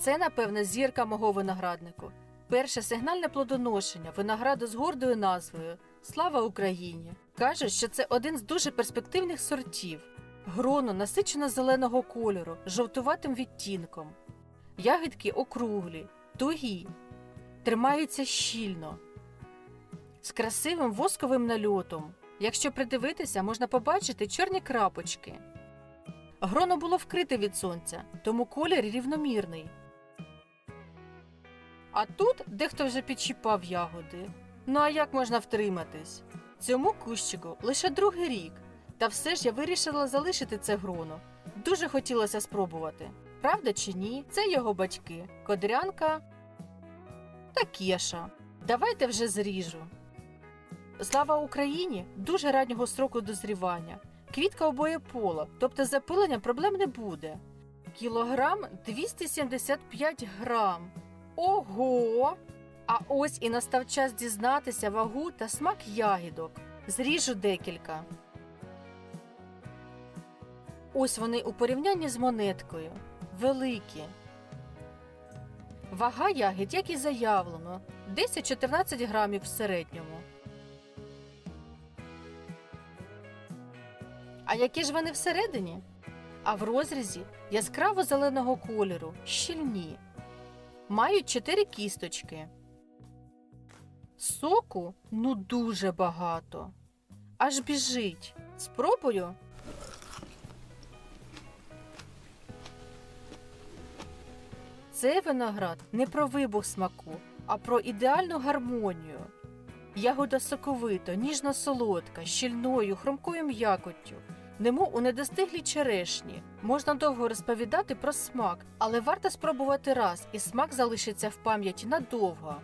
це, напевне, зірка мого винограднику. Перше сигнальне плодоношення винограду з гордою назвою Слава Україні! Кажуть, що це один з дуже перспективних сортів. Гроно насичено зеленого кольору, жовтуватим відтінком. Ягідки округлі, тугі, тримаються щільно, з красивим восковим нальотом. Якщо придивитися, можна побачити чорні крапочки. Гроно було вкрите від сонця, тому колір рівномірний. А тут дехто вже підчіпав ягоди. Ну а як можна втриматись? Цьому кущику лише другий рік, та все ж я вирішила залишити це гроно. Дуже хотілося спробувати. Правда чи ні? Це його батьки Кодрянка та Кеша. Давайте вже зріжу. Слава Україні дуже раннього строку дозрівання. Квітка обоєпола, тобто запилення проблем не буде. Кілограм 275 грам. Ого! А ось і настав час дізнатися вагу та смак ягідок. Зріжу декілька. Ось вони у порівнянні з монеткою. Великі. Вага ягід, як і заявлено, 10-14 грамів в середньому. А які ж вони всередині? А в розрізі яскраво зеленого кольору, щільні. Мають чотири кісточки. Соку ну дуже багато. Аж біжить. Спробую. Цей виноград не про вибух смаку, а про ідеальну гармонію. Ягода соковита, ніжно солодка, щільною, хрумкою м'якоттю. Немов у недостиглій черешні. Можна довго розповідати про смак, але варто спробувати раз, і смак залишиться в пам'яті надовго.